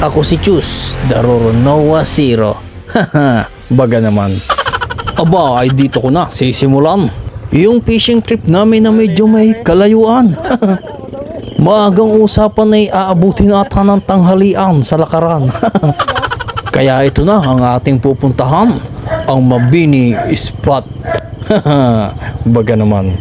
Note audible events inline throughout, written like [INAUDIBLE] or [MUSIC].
Ako si Chus, Daroro Noah Zero. Haha, [LAUGHS] baga naman. Aba, ay dito ko na sisimulan. Yung fishing trip namin na medyo may kalayuan. [LAUGHS] Maagang usapan ay aabutin ata ng tanghalian sa lakaran. [LAUGHS] Kaya ito na ang ating pupuntahan, ang Mabini Spot. Baga naman.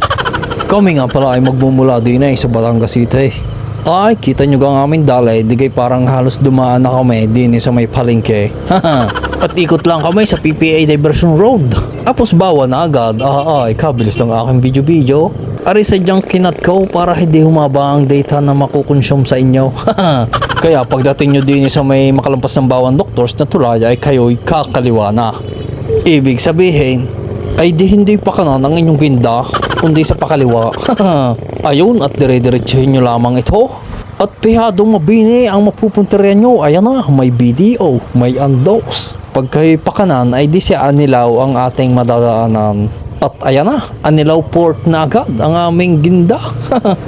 Kami nga pala ay magmumula din ay sa Batangas City. Ay, kita nyo gang aming dalay, di kay parang halos dumaan na kami din sa may palengke. [LAUGHS] At ikot lang kami sa PPA Diversion Road. Tapos bawa na agad, ah ay, kabilis ng aking video-video. Ari sadyang kinat ko para hindi humaba ang data na makukonsume sa inyo. [LAUGHS] Kaya pagdating nyo din sa may makalampas ng bawang doctors na tulay ay kayo'y kakaliwa na. Ibig sabihin, ay di hindi pa kanan ang inyong ginda, kundi sa pakaliwa. [LAUGHS] Ayun, at dire-diretsuhin nyo lamang ito. At pihadong mabini ang mapupunterian nyo, ayan na, may BDO, may undox. Pag kayo'y pakanan, ay di siya anilaw ang ating madadaanan. At ayan na, anilaw port na agad ang aming ginda.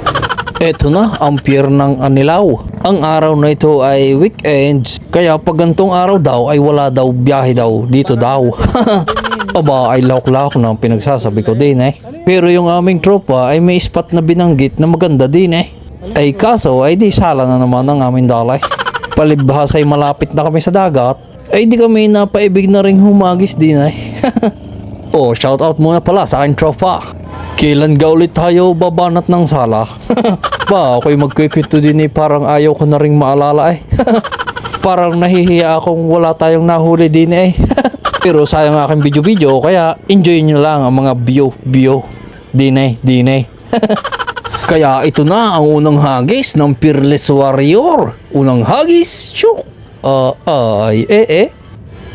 [LAUGHS] Eto na, ang pier ng Anilaw. Ang araw na ito ay weekends, kaya pag gantong araw daw ay wala daw biyahe daw dito daw. [LAUGHS] Aba ay lauk-lauk na pinagsasabi ko din eh. Pero yung aming tropa ay may spot na binanggit na maganda din eh. Ay kaso ay di sala na naman ang aming dalay. Palibhas ay malapit na kami sa dagat, ay di kami napaibig na ring humagis din eh. [LAUGHS] Oh, shout out muna pala sa aking tropa. Kailan ga ulit tayo babanat ng sala? [LAUGHS] ba, ako'y magkikwento din eh, parang ayaw ko na ring maalala eh. [LAUGHS] parang nahihiya akong wala tayong nahuli din eh. Pero sayang aking video-video, kaya enjoy nyo lang ang mga bio-bio. Din eh, din eh. [LAUGHS] Kaya ito na ang unang hagis ng Peerless Warrior. Unang hagis, syuk. Ah, ay, eh, eh.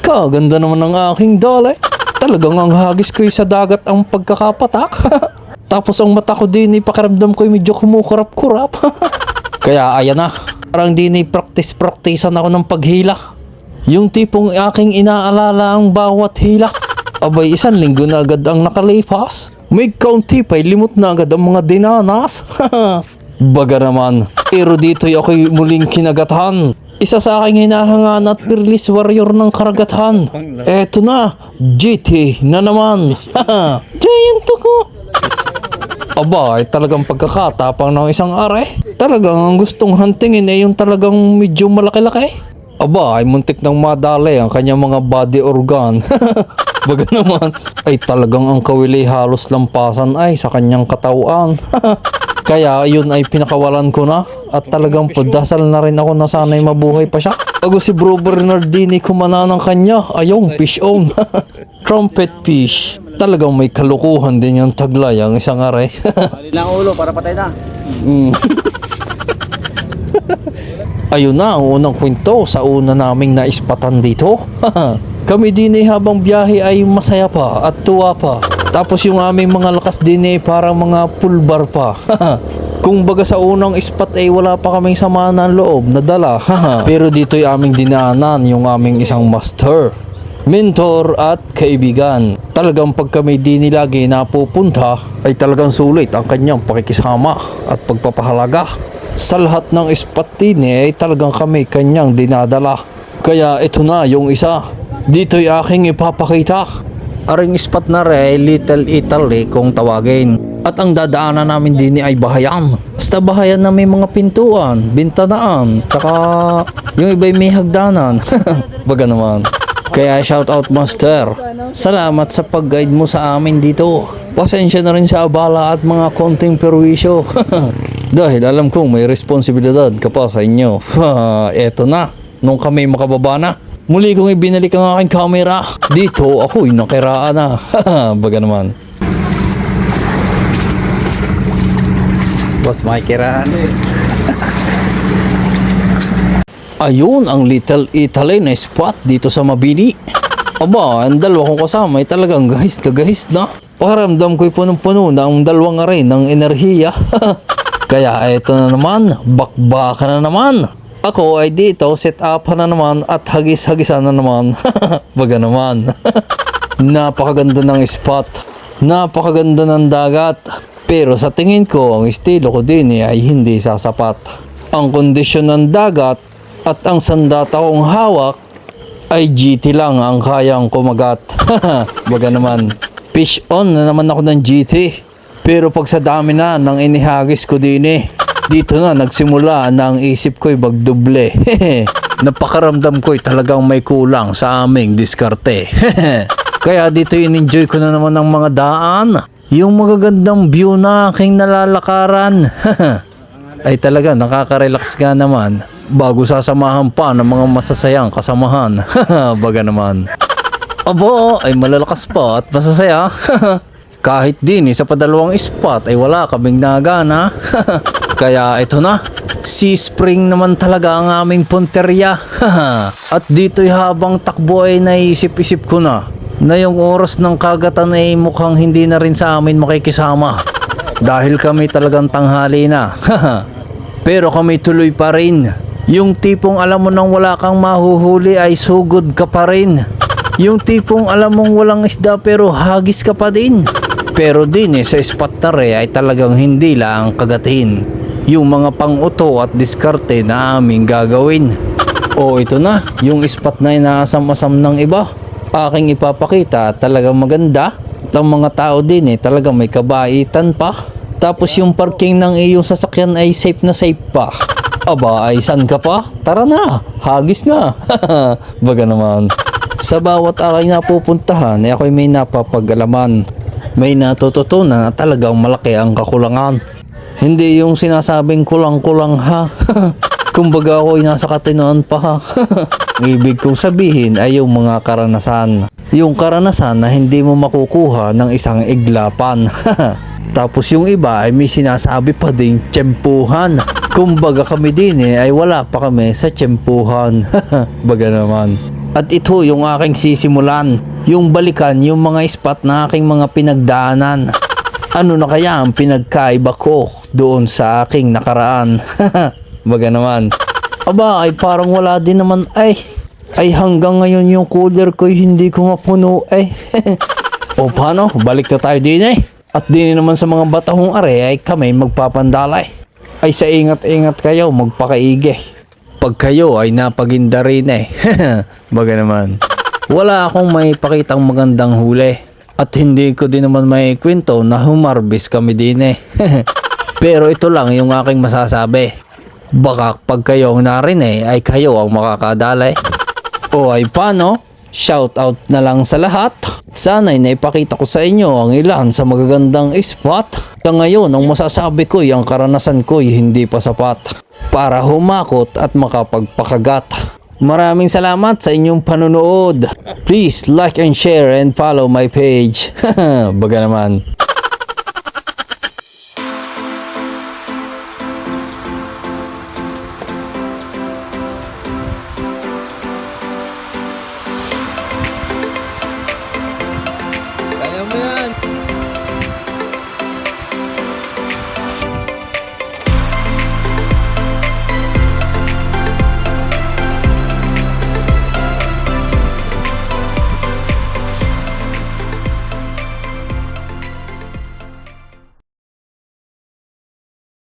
Kaganda naman ng aking dala. Talagang ang hagis ko'y sa dagat ang pagkakapatak. [LAUGHS] Tapos ang mata ko din, ipakiramdam ko'y medyo kumukurap-kurap. [LAUGHS] Kaya ayan na, parang din practice-practicean ako ng paghila. Yung tipong aking inaalala ang bawat hila. Abay, isang linggo na agad ang nakalipas. May kaunti pa'y limot na agad ang mga dinanas. [LAUGHS] Baga naman. Pero dito'y ako'y muling kinagatan. Isa sa aking hinahangan at fearless warrior ng karagatan. Eto na, GT na naman. [LAUGHS] Giant ko. Aba, ay talagang pagkakatapang ng isang are. Talagang ang gustong huntingin ay yung talagang medyo malaki-laki. Aba, ay muntik nang madali ang kanyang mga body organ. [LAUGHS] Baga naman, ay talagang ang kawili halos lampasan ay sa kanyang katawan. [LAUGHS] Kaya yun ay pinakawalan ko na at talagang padasal na rin ako na sana'y mabuhay pa siya. Bago si Bro Bernardini kumana ng kanya, ayong fish on. [LAUGHS] Trumpet fish. Talagang may kalukuhan din yung taglay ang isang are. Bali lang ulo para patay na. Mm. Ayun na ang unang kwento sa una naming naispatan dito. [LAUGHS] Kami din eh habang biyahe ay masaya pa at tuwa pa. Tapos yung aming mga lakas din eh parang mga pulbar pa. [LAUGHS] Kung baga sa unang spot ay wala pa kaming sama ng loob na dala. [LAUGHS] Pero dito'y aming dinaanan yung aming isang master mentor at kaibigan. Talagang pag kami di nilagi napupunta ay talagang sulit ang kanyang pakikisama at pagpapahalaga. Sa lahat ng eh, ay talagang kami kanyang dinadala. Kaya ito na yung isa. Dito'y aking ipapakita. Aring spot na re, Little Italy kung tawagin. At ang dadaanan namin din ay bahayan. Basta bahayan na may mga pintuan, bintanaan, tsaka yung iba'y may hagdanan. [LAUGHS] Baga naman. Kaya shout out master. Salamat sa pag-guide mo sa amin dito. Pasensya na rin sa abala at mga konting perwisyo. [LAUGHS] Dahil alam kong may responsibilidad ka pa sa inyo. Eto na, nung kami makababa na. Muli kong ibinalik ang aking camera. Dito ako'y nakiraan na. [LAUGHS] Baga naman. Boss, makikiraan. Ayun ang Little Italy na spot dito sa Mabini. Aba, ang dalawa kong kasama ay talagang guys na guys na. Pakiramdam ko'y punong-puno na ang dalawang rin ng enerhiya. [LAUGHS] Kaya eto na naman, bakbaka na naman. Ako ay dito, set up na naman at hagis-hagisan na naman. [LAUGHS] Baga naman. [LAUGHS] Napakaganda ng spot. Napakaganda ng dagat. Pero sa tingin ko, ang estilo ko din eh, ay hindi sasapat. Ang kondisyon ng dagat At ang sandata kong hawak ay GT lang ang kayang kumagat. [LAUGHS] Baga naman, fish on na naman ako ng GT. Pero pag sa dami na ng inihagis ko din eh, dito na nagsimula na ang isip ko'y magduble. [LAUGHS] Napakaramdam ko'y talagang may kulang sa aming diskarte. [LAUGHS] Kaya dito in-enjoy ko na naman ng mga daan. Yung magagandang view na aking nalalakaran. [LAUGHS] ay talaga nakaka-relax nga naman bago sasamahan pa ng mga masasayang kasamahan. Baga naman. Abo, ay malalakas pa at masasaya. Kahit din sa padalawang spot ay wala kaming nagana. [LAUGHS] Kaya ito na, si Spring naman talaga ang aming punterya. [LAUGHS] at dito'y habang takbo ay naisip-isip ko na na yung oras ng kagatan ay mukhang hindi na rin sa amin makikisama. Dahil kami talagang tanghali na. [LAUGHS] Pero kami tuloy pa rin. Yung tipong alam mo nang wala kang mahuhuli ay sugod ka pa rin. Yung tipong alam mong walang isda pero hagis ka pa din. Pero din eh, sa spot na re ay talagang hindi lang kagatin. Yung mga pang-uto at diskarte na aming gagawin. O ito na, yung spot na inaasam-asam ng iba. Aking ipapakita talagang maganda. At ang mga tao din eh talagang may kabaitan pa. Tapos yung parking ng iyong sasakyan ay safe na safe pa. Aba, ay san ka pa? Tara na, hagis na. [LAUGHS] Baga naman. Sa bawat aking napupuntahan, ay ako'y may napapagalaman. May natututunan na talagang malaki ang kakulangan. Hindi yung sinasabing kulang-kulang ha. [LAUGHS] Kumbaga ako'y nasa katinoan pa ha. [LAUGHS] Ibig kong sabihin ay yung mga karanasan. Yung karanasan na hindi mo makukuha ng isang iglapan. [LAUGHS] Tapos yung iba ay may sinasabi pa ding tsempuhan. Kumbaga kami din eh ay wala pa kami sa tsempuhan. Baga naman. At ito yung aking sisimulan. Yung balikan yung mga spot na aking mga pinagdaanan. Ano na kaya ang pinagkaiba ko doon sa aking nakaraan? [LAUGHS] Baga naman. Aba ay parang wala din naman ay. Ay hanggang ngayon yung cooler ko hindi ko mapuno ay. [LAUGHS] o paano? Balik na tayo din eh. At din naman sa mga batahong are ay kami magpapandalay. Ay sa ingat-ingat kayo magpakaigi. Pag kayo ay napaginda rin eh. [LAUGHS] Baga naman. Wala akong may pakitang magandang huli. At hindi ko din naman may kwento na humarbis kami din eh. [LAUGHS] Pero ito lang yung aking masasabi. Baka pag kayo ang narin eh, ay kayo ang makakadalay. O ay paano? Shout out na lang sa lahat. Sana'y naipakita ko sa inyo ang ilan sa magagandang spot. Sa ngayon, ang masasabi ko ay ang karanasan ko ay hindi pa sapat para humakot at makapagpakagat. Maraming salamat sa inyong panonood. Please like and share and follow my page. [LAUGHS] Baga naman.